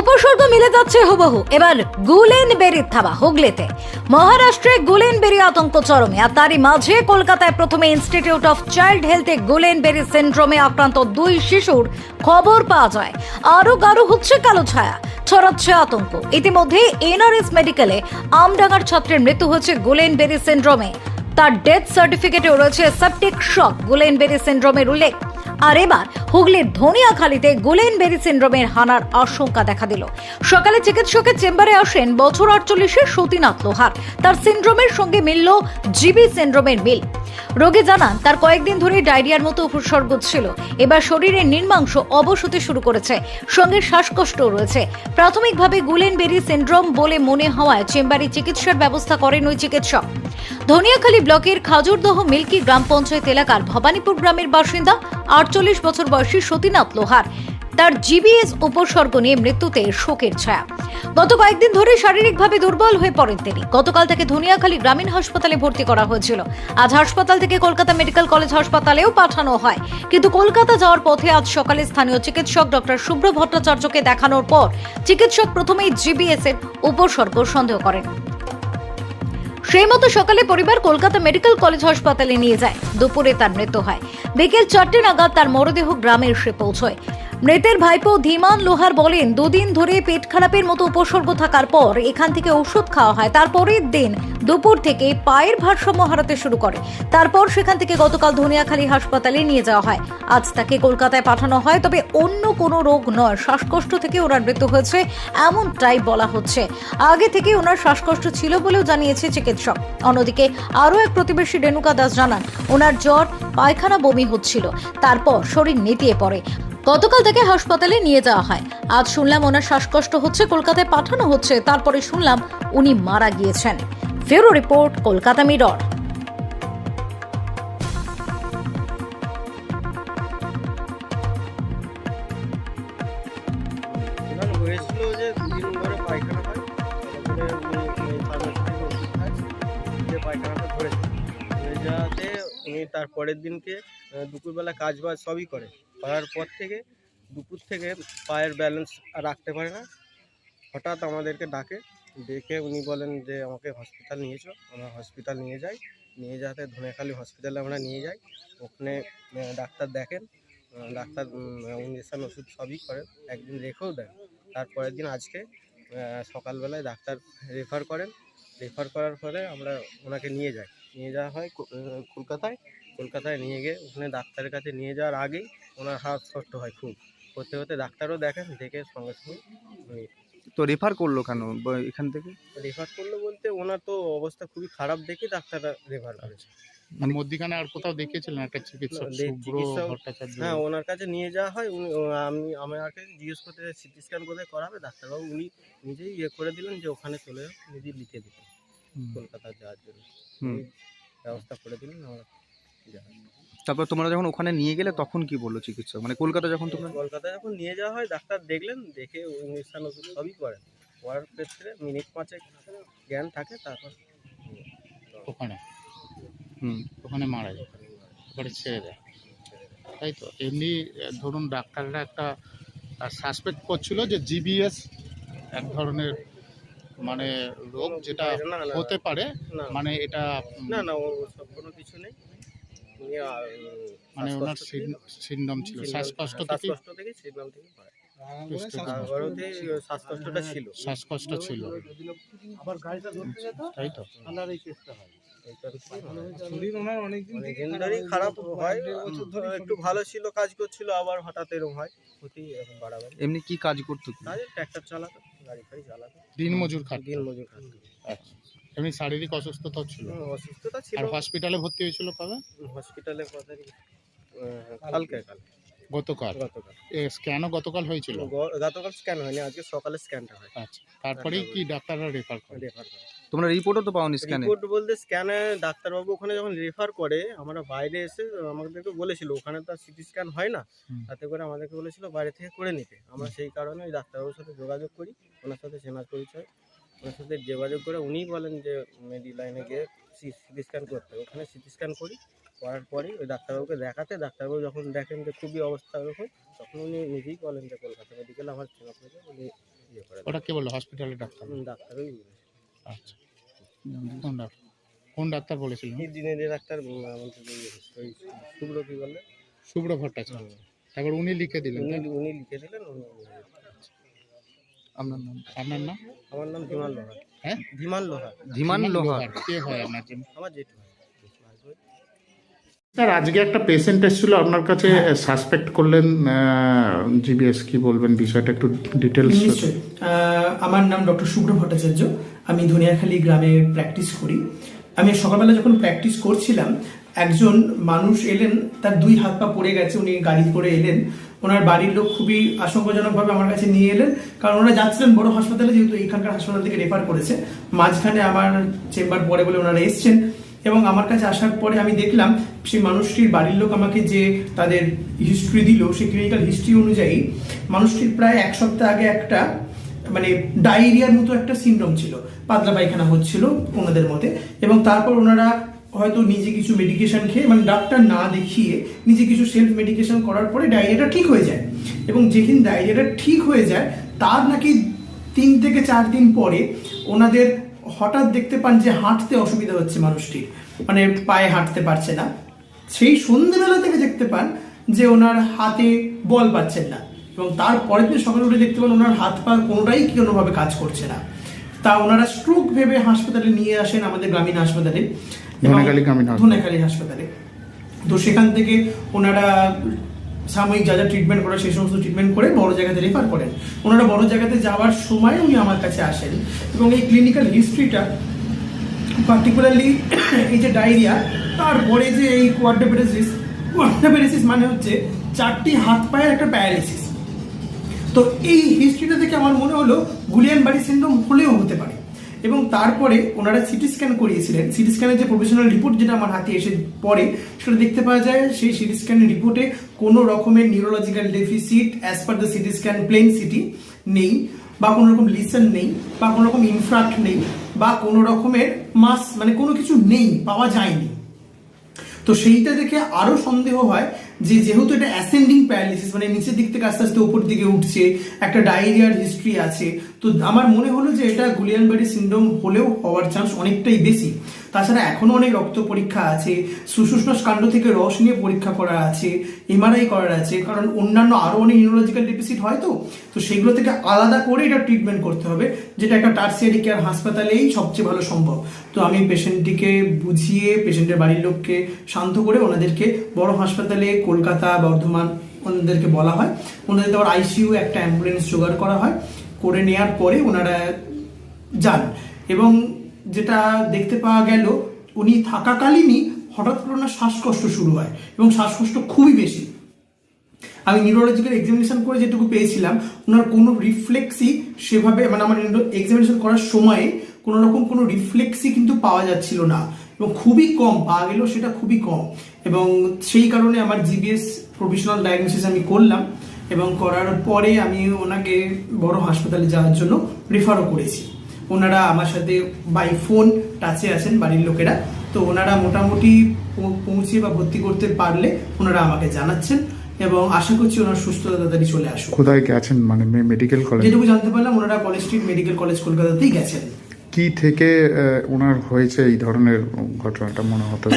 উপসর্গ মিলে যাচ্ছে হুবহু। এবার গুলেন বেরির থাবা হুগলিতে। মহারাষ্ট্রে গুলেন বেরি আতঙ্ক চরমে, আর তারই মাঝে কলকাতায় প্রথমে ইনস্টিটিউট অফ চাইল্ড হেলথে গুলেন বেরি সিন্ড্রোমে আক্রান্ত দুই শিশুর খবর পাওয়া যায়। আরও গাঢ় হচ্ছে কালো ছায়া, ছড়াচ্ছে আতঙ্ক। ইতিমধ্যে এনআরএস মেডিকেলে আমডাঙ্গার ছাত্রের মৃত্যু হয়েছে গুলেন বেরি সিন্ড্রোমে তার ডেথ সার্টিফিকেটেও রয়েছে সেপটিক শক গুলেন বেরি সিন্ড্রোমের উল্লেখ। আর এবার হুগলির ধনিয়াখালীতে গুলেন বেরি সিন্ড্রোমের হানার আশঙ্কা দেখা দিল। সকালে চিকিৎসকের চেম্বারে আসেন বছর আটচল্লিশের সতীনাথ লোহার। তার সিন্ড্রোমের সঙ্গে মিলল জিবি সিন্ড্রোমের মিল। রোগী জানান তার কয়েকদিন ধরে ডায়রিয়ার মতো উপসর্গ ছিল। এবার শরীরের নির্মাংস অবশ হতে শুরু করেছে। সঙ্গে শ্বাসকষ্টও রয়েছে। প্রাথমিকভাবে গুলেন বেরি সিন্ড্রোম বলে মনে হওয়ায় চেম্বারে চিকিৎসার ব্যবস্থা করেন ওই চিকিৎসক। ধনিয়াখালী ব্লকের খাজুরদহ মিল্কি গ্রাম পঞ্চায়েত এলাকার ভবানীপুর গ্রামের বাসিন্দা, আটচল্লিশ বছর বয়সী সতীনাথ লোহার। তার জিবিএস উপসর্গ নিয়ে মৃত্যুতে শোকের ছায়া। গত কয়েকদিন ধরে শারীরিকভাবে দুর্বল হয়ে পড়েন তিনি। গতকাল তাকে ধনিয়াখালী গ্রামীণ হাসপাতালে ভর্তি করা হয়েছিল। আজ হাসপাতাল থেকে কলকাতা মেডিকেল কলেজ হাসপাতালেও পাঠানো হয়। কিন্তু কলকাতা যাওয়ার পথে আজ সকালে স্থানীয় চিকিৎসক ডক্টর শুভ্র ভট্টাচার্যকে দেখানোর পর চিকিৎসক প্রথমেই জিবিএস এর উপসর্গ সন্দেহ করেন। সেই মতো সকালে পরিবার কলকাতা মেডিকেল কলেজ হাসপাতালে নিয়ে যায়। দুপুরে তার মৃত্যু হয়। বিকেল চারটে নাগাদ তার মরদেহ গ্রামে এসে পৌঁছয়। মৃতের ভাইপো ধীমান লোহার বলেন, দুদিন ধরে পেট খারাপের মতো উপসর্গ থাকার পর এখান থেকে ওষুধ খাওয়া হয়। তারপরের দিন দুপুর থেকে পায়ের ভারসাম্য হারাতে শুরু করে। তারপর সেখান থেকে গতকাল ধনিয়াখালী হাসপাতালে নিয়ে যাওয়া হয়। আজ তাকে কলকাতায় পাঠানো হয়, তবে অন্য কোনো রোগ নয়। শ্বাসকষ্ট থেকে ওনার মৃত্যু হয়েছে, এমনটাই বলা হচ্ছে। আগে থেকে ওনার শ্বাসকষ্ট ছিল বলেও জানিয়েছে চিকিৎসক। অন্যদিকে আরও এক প্রতিবেশী রেণুকা দাস জানান, ওনার জ্বর পায়খানা বমি হচ্ছিল, তারপর শরীর নেতিয়ে পড়ে। গতকাল তাকে হাসপাতালে নিয়ে যাওয়া হয়। আজ শুনলাম ওনার শ্বাসকষ্ট হচ্ছে, কলকাতায় পাঠানো হচ্ছে, তারপরে শুনলাম উনি মারা গিয়েছেন। ফেরো রিপোর্ট, কলকাতা মিরর। পরের দিনকে দুপুরবেলা কাজ বাজ সবই করে। করার পর থেকে দুপুর থেকে পায়ের ব্যালেন্স রাখতে পারে না। হঠাৎ আমাদেরকে ডাকে, ডেকে উনি বলেন যে, আমাকে হসপিটাল নিয়েছো আমরা হসপিটাল নিয়ে যাই। নিয়ে যাতে ধনেখালি হসপিটালে আমরা নিয়ে যাই। ওখানে ডাক্তার দেখেন ডাক্তার ইঞ্জেকশন ওষুধ সবই করেন। একদিন রেখেও দেন। তারপরের দিন আজকে সকালবেলায় ডাক্তার রেফার করেন। রেফার করার পরে আমরা ওনাকে নিয়ে যাই। নিয়ে যাওয়া হয় কলকাতায়। কলকাতায় নিয়ে গিয়ে ওখানে ডাক্তারের কাছে নিয়ে যাওয়ার আগেই ওনার হাত ছোট্ট হয় খুব। করতে হতে ডাক্তারও দেখেন দেখে সঙ্গে সঙ্গে তো রেফার করল কেন? এখান থেকে? রেফার করল বলতে ওনার তো অবস্থা খুবই খারাপ দেখে ডাক্তাররা রেফার করেছে। মানে মধ্যিখানে আর কোথাও দেখিয়েছিলেন একটা চিকিৎসক? হ্যাঁ ওনার কাছে নিয়ে যাওয়া হয় উনি আমি আমাকে জিজ্ঞেস করতে সিটি স্ক্যান কোথায় করাবে? ডাক্তারবাবু উনি নিজেই ইয়ে করে দিলেন যে ওখানে চলে নিজেই লিখে হুম। কলকাতা যাওয়ার জন্য। ব্যবস্থা করে দিলেন আমরা। তারপর তোমরা যখন ওখানে নিয়ে গেলে তখন কি বলল চিকিৎসক? মানে কলকাতা যখন তোমরা কলকাতায় যখন নিয়ে যাওয়া হয় ডাক্তার দেখলেন দেখে ইঞ্জেকশন ওষুধ সবই করেন। করার ক্ষেত্রে মিনিট পাঁচেক জ্ঞান থাকে তারপর ওখানে? হুম। ওখানে মারা যায়। ওখানে ছেড়ে দেয়। তাই তো? এমনি ধরুন ডাক্তাররা একটা সাসপেক্ট করছিল যে জিবিএস এক ধরনের মানে রোগ যেটা হতে পারে না। মানে এটা না না ও সব কোনো কিছু নেই। মানে ওনার সিন্ডম ছিল শ্বাসকষ্ট থেকে? শ্বাসকষ্ট থেকে থেকে হয় শ্বাসকষ্টটা ছিল। শ্বাসকষ্ট ছিল। তাই তো। অনেকদিন ধরেই খারাপ হয়। একটু ভালো ছিল কাজ করছিল আবার হঠাৎ এরকম হয় বাড়াবাড়ি এমনি কি কাজ করতো? চালাতো গাড়ি ফাড়ি চালাতো। দিন মজুর খাট দিন মজুর খাতো আচ্ছা। এমনি শারীরিক অসুস্থতা ছিল? অসুস্থতা ছিল। আর হসপিটালে ভর্তি হয়েছিল কবে? হসপিটালে কথা কালকে কালকে। গতকাল? গতকাল। স্ক্যানও গতকাল হয়েছিল? গতকাল স্ক্যান হয়নি আজকে সকালে স্ক্যানটা হয়। আচ্ছা তারপরেই কি ডাক্তাররা রেফার করে? রেফার করে। তোমরা রিপোর্টও তো পাওনি স্ক্যানে রিপোর্ট বলতে স্ক্যানে ডাক্তারবাবু ওখানে যখন রেফার করে আমরা বাইরে এসে আমাদেরকে বলেছিল ওখানে তো সিটি স্ক্যান হয় না। তাতে করে আমাদেরকে বলেছিল বাইরে থেকে করে নিতে। আমরা সেই কারণে ওই ডাক্তারবাবুর সাথে যোগাযোগ করি ওনার সাথে চেনা পরিচয়। ওনার সাথে যোগাযোগ করে উনিই বলেন যে মেডি লাইনে গিয়ে সিটি স্ক্যান করতে হবে। ওখানে সিটি স্ক্যান করি করার পরেই ওই ডাক্তারবাবুকে দেখাতে ডাক্তারবাবু যখন দেখেন যে খুবই অবস্থা ওরকম তখন উনি নিজেই বলেন যে কলকাতা মেডিকেলে আমার চেনা উনি ইয়ে করে ওটা কে বলল? হসপিটালের ডাক্তার? ডাক্তারই আচ্ছা। কোন ডাক্তার? কোন ডাক্তার বলেছিলেন? দিনের যে ডাক্তার আমাদের ওই শুভ্র কি বললে শুভ্র ভট্টাচার্য। তারপর উনি লিখে দিলেন উনি উনি লিখে দিলেন উনি আপনার নাম? আপনার নাম? আমার নাম ধীমান লোহার। হ্যাঁ? ধীমান লোহার। ধীমান লোহার। কে হয় আপনার আমার জেঠু স্যার আজকে একটা পেশেন্ট এসেছিল আপনার কাছে সাসপেক্ট করলেন জিবিএস কি বলবেন বিষয়টা একটু ডিটেলস আহ, আমার নাম ডক্টর শুভ্র ভট্টাচার্য। আমি ধনিয়াখালী গ্রামে প্র্যাকটিস করি। আমি সকালবেলা যখন প্র্যাকটিস করছিলাম একজন মানুষ এলেন, তার দুই হাত পা পড়ে গেছে, উনি গাড়ি করে এলেন। ওনার বাড়ির লোক খুবই আশঙ্কাজনকভাবে আমার কাছে নিয়ে এলেন, কারণ ওনারা যাচ্ছিলেন বড় হাসপাতালে, যেহেতু এখানকার হাসপাতাল থেকে রেফার করেছে। মাঝখানে আমার চেম্বার পড়ে বলে ওনারা এসছেন এবং আমার কাছে আসার পরে আমি দেখলাম, সেই মানুষটির বাড়ির লোক আমাকে যে তাদের হিস্ট্রি দিল, সেই ক্লিনিক্যাল হিস্ট্রি অনুযায়ী, মানুষটির প্রায় এক সপ্তাহ আগে একটা মানে ডায়রিয়ার মতো একটা সিনড্রোম ছিল, পাতলা পায়খানা হচ্ছিল ওনাদের মতে। এবং তারপর ওনারা হয়তো নিজে কিছু মেডিকেশন খেয়ে মানে ডাক্তার না দেখিয়ে নিজে কিছু সেলফ মেডিকেশন করার পরে ডায়রিয়াটা ঠিক হয়ে যায়। এবং যেদিন ডায়রিয়াটা ঠিক হয়ে যায়, তার নাকি তিন থেকে চার দিন পরে ওনাদের হঠাৎ দেখতে পান যে হাঁটতে অসুবিধা হচ্ছে মানুষটির মানে পায়ে হাঁটতে পারছে না। সেই সন্ধ্যেবেলা থেকে দেখতে পান যে ওনার হাতে বল পাচ্ছেন না। এবং তার পরের দিন সকালে উঠে দেখতে পান ওনার হাত পা কোনোটাই কোনোভাবে কাজ করছে না। তা ওনারা স্ট্রোক ভেবে হাসপাতালে নিয়ে আসেন আমাদের গ্রামীণ হাসপাতালে। তো সেখান থেকে ওনারা সাময়িক যা যা ট্রিটমেন্ট করা সেই সমস্ত ট্রিটমেন্ট করে বড় জায়গাতে রেফার করেন। ওনারা বড় জায়গাতে যাওয়ার সময় উনি আমার কাছে আসেন এবং এই ক্লিনিক্যাল হিস্ট্রিটা পার্টিকুলারলি এই যে ডায়রিয়া তারপরে যে এই কোয়াড্রাপেরেসিস কোয়াড্রাপেরেসিস মানে হচ্ছে চারটি হাত পায়ের একটা প্যারালিসিস তো এই হিস্ট্রিটা থেকে আমার মনে হলো গুলিয়ান বাড়ি সিন্ড্রোম হলেও হতে পারে। এবং তারপরে ওনারা সিটি স্ক্যান করিয়েছিলেন। সিটি স্ক্যানের যে প্রফেশনাল রিপোর্ট যেটা আমার হাতে এসে পড়ে, সেটা দেখতে পাওয়া যায় সেই সিটি স্ক্যানের রিপোর্টে কোনো রকমের neurological deficit as per the CT scan plain CT নেই, বা কোনো রকম লিসন নেই, বা কোনো রকম ইনফ্রাক্ট নেই, বা কোনো রকমের মাস মানে কোনো কিছু নেই, পাওয়া যায়নি। তো সেইটা দেখে আরও সন্দেহ হয় যে যেহেতু এটা অ্যাসেন্ডিং প্যারালিসিস মানে নিচের দিক থেকে আস্তে আস্তে উপর দিকে উঠছে, একটা ডায়রিয়ার হিস্ট্রি আছে তো আমার মনে হলো যে এটা গুলিয়ানবাড়ি সিন্ড্রোম হলেও হওয়ার চান্স অনেকটাই বেশি। তাছাড়া এখনও অনেক রক্ত পরীক্ষা আছে সুষুষ্ণ কাণ্ড থেকে রস নিয়ে পরীক্ষা করা আছে এমআরআই করার আছে, কারণ অন্যান্য আরও অনেক নিউরোলজিক্যাল ডেফিসিট হয় তো। তো সেগুলো থেকে আলাদা করে এটা ট্রিটমেন্ট করতে হবে, যেটা একটা টার্সিয়ারি কেয়ার হাসপাতালেই সবচেয়ে ভালো সম্ভব। তো আমি পেশেন্টটিকে বুঝিয়ে পেশেন্টের বাড়ির লোককে শান্ত করে ওনাদেরকে বড় হাসপাতালে, কলকাতা, বর্ধমান, ওনাদেরকে বলা হয়। ওনাদের আবার আইসিইউ একটা অ্যাম্বুলেন্স জোগাড় করা হয়। করে নেওয়ার পরে ওনারা যান। এবং যেটা দেখতে পাওয়া গেল, উনি থাকাকালীনই হঠাৎ করে ওনার শ্বাসকষ্ট শুরু হয় এবং শ্বাসকষ্ট খুবই বেশি। আমি নিউরোলজিক্যাল এক্সামিনেশন করে যেটুকু পেয়েছিলাম, ওনার কোনো রিফ্লেক্সই সেভাবে মানে আমার এক্সামিনেশন করার সময়ে কোনো রকম কোনো রিফ্লেক্সই কিন্তু পাওয়া যাচ্ছিল না এবং খুবই কম, পাওয়া গেলেও সেটা খুবই কম। এবং সেই কারণে আমার জিবিএস প্রফেশনাল ডায়াগনোসিস আমি করলাম। এবং করার পরে আমি ওনাকে বড় হাসপাতালে যাওয়ার জন্য রেফারও করেছি। ওনারা আমার সাথে বাই ফোন টাচে আছেন বাড়ির লোকেরা। তো ওনারা মোটামুটি পৌঁছে বা ভর্তি করতে পারলে ওনারা আমাকে জানাচ্ছেন এবং আশা করছি ওনার সুস্থতা তাড়াতাড়ি চলে আসুক। কোথায় গেছেন? মানে মেডিকেল কলেজ যেটুকু জানতে পারলাম ওনারা কলেজ স্ট্রিট মেডিকেল কলেজ কলকাতাতেই গেছেন। কি থেকে ওনার হয়েছে এই ধরনের ঘটনাটা মনে হতে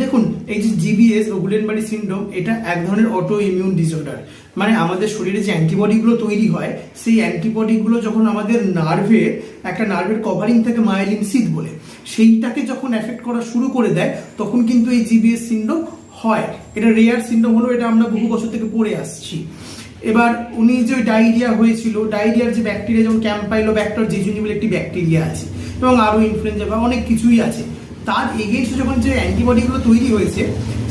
দেখুন, এই যে জিবিএস বা গুলেনবাড়ি সিন্ড্রোম এটা এক ধরনের অটো ইমিউন ডিসঅর্ডার মানে আমাদের শরীরে যে অ্যান্টিবডিগুলো তৈরি হয়, সেই অ্যান্টিবডিগুলো যখন আমাদের নার্ভে একটা নার্ভের কভারিং থাকে মায়েলিন সিদ বলে, সেইটাকে যখন এফেক্ট করা শুরু করে দেয়, তখন কিন্তু এই জিবিএস সিন্ড্রোম হয়। এটা রেয়ার সিন্ড্রোম হলো এটা আমরা বহু বছর থেকে পড়ে আসছি। এবার উনি যে ডায়রিয়া হয়েছিল, ডায়রিয়ার যে ব্যাকটেরিয়া যেমন ক্যাম্পাইলো ব্যাক্টর জেজুনি বলে একটি ব্যাকটেরিয়া আছে, এবং আরও ইনফ্লুয়েঞ্জা বা অনেক কিছুই আছে, তার এগেনস্টে যখন যে অ্যান্টিবডিগুলো তৈরি হয়েছে,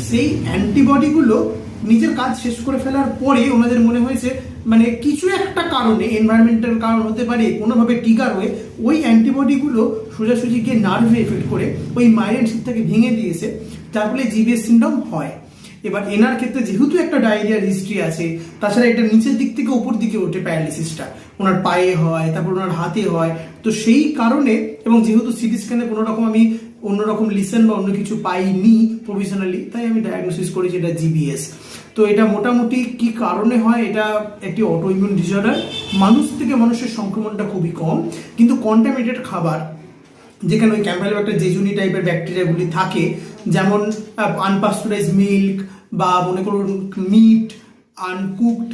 সেই অ্যান্টিবডিগুলো নিজের কাজ শেষ করে ফেলার পরে ওনাদের মনে হয়েছে মানে কিছু একটা কারণে এনভায়রনমেন্টাল কারণ হতে পারে, কোনোভাবে টিকার হয়ে, ওই অ্যান্টিবডিগুলো সোজাসুজি গিয়ে নার্ভে এফেক্ট করে, ওই মাইরেন শিটটাকে ভেঙে দিয়েছে, যার ফলে জিবিএস সিন্ড্রোম হয়। এবার এনার ক্ষেত্রে যেহেতু একটা ডায়রিয়ার হিস্ট্রি আছে, তাছাড়া এটা নিচের দিক থেকে উপর দিকে ওঠে প্যারালিসিসটা ওনার পায়ে হয়, তারপর ওনার হাতে হয়। তো সেই কারণে এবং যেহেতু সিটি স্ক্যানে কোনো রকম আমি অন্যরকম লিসেন বা অন্য কিছু পাইনি প্রভিশনালি তাই আমি ডায়াগনোসিস করেছি এটা জিবিএস তো এটা মোটামুটি কি কারণে হয়, এটা একটি অটো ইমিউন ডিসঅর্ডার মানুষ থেকে মানুষের সংক্রমণটা খুবই কম। কিন্তু কন্টামিনেটেড খাবার, যেখানে ওই ক্যাম্পাইলোব্যাক্টার জেজুনি টাইপের ব্যাকটেরিয়াগুলি থাকে, যেমন আনপাস্টুরাইজ মিল্ক বা মনে করুন মিট আনকুকড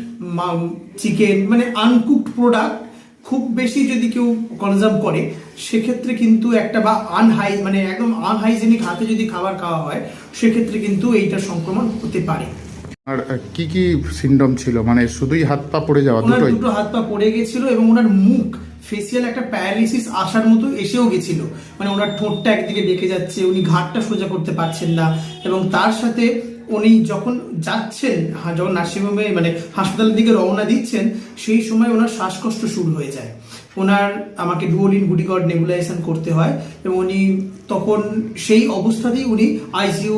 চিকেন মানে আনকুকড প্রোডাক্ট খুব বেশি যদি কেউ কনজাম করে সেক্ষেত্রে কিন্তু একটা বা আনহাই মানে একদম আনহাইজেনিক হাতে যদি খাবার খাওয়া হয় সেক্ষেত্রে কিন্তু এইটা সংক্রমণ হতে পারে। আর কি কি সিনড্রোম ছিল? মানে শুধুই হাত পা পড়ে যাওয়া দুটোই? দুটো হাত পা পড়ে গেছিল এবং ওনার মুখ ফেসিয়াল একটা প্যারালিসিস আসার মতো এসেও গেছিল। মানে ওনার ঠোঁটটা একদিকে বেঁকে যাচ্ছে উনি ঘাটটা সোজা করতে পারছেন না এবং তার সাথে উনি যখন যাচ্ছেন যখন নার্সিংহোমে মানে হাসপাতালের দিকে রওনা দিচ্ছেন সেই সময় ওনার শ্বাসকষ্ট শুরু হয়ে যায়। ওনার আমাকে ডুয়োলিন গুডিগড নেবুলাইজেশন করতে হয় এবং উনি তখন সেই অবস্থাতেই উনি আইসিইউ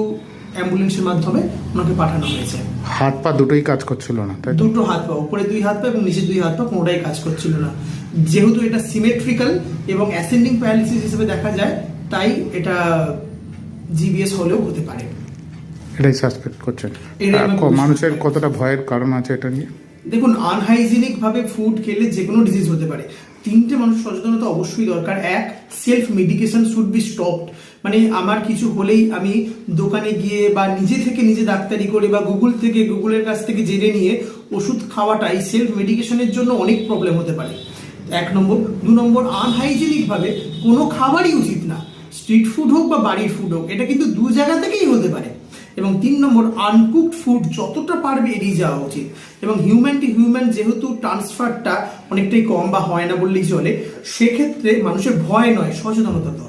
অ্যাম্বুলেন্সের মাধ্যমে ওনাকে পাঠানো হয়েছে। হাত পা দুটোই কাজ করছিল না দুটো হাত পা উপরে দুই হাত পা এবং নিচে দুই হাত পা কোনোটাই কাজ করছিল না। যেহেতু এটা সিমেট্রিক্যাল এবং অ্যাসেন্ডিং প্যারালিসিস হিসেবে দেখা যায় তাই এটা জিবিএস হলেও হতে পারে। এটাই সাসপেক্ট করছেন মানুষের কতটা ভয়ের কারণ আছে এটা নিয়ে? দেখুন আনহাইজিনিক ভাবে ফুড খেলে যে কোনো ডিজিজ হতে পারে। তিনটে মানুষ সচেতনতা অবশ্যই দরকার। এক self medication should be stopped মানে আমার কিছু হলেই আমি দোকানে গিয়ে বা নিজে থেকে নিজে ডাক্তারি করে বা গুগল থেকে গুগলের কাছ থেকে জেনে নিয়ে ওষুধ খাওয়াটাই সেলফ মেডিকেশনের জন্য অনেক প্রবলেম হতে পারে। এক নম্বর। দু নম্বর আনহাইজেনিকভাবে কোনো খাবারই উচিত না। স্ট্রিট ফুড হোক বা বাড়ির ফুড হোক, এটা কিন্তু দু জায়গা থেকেই হতে পারে। এবং তিন নম্বর আনকুকড ফুড যতটা পারবে এড়িয়ে যাওয়া উচিত। এবং হিউম্যান টু হিউম্যান যেহেতু ট্রান্সফারটা অনেকটাই কম বা হয় না বললেই চলে, সেক্ষেত্রে মানুষের ভয় নয়, সচেতনতা দরকার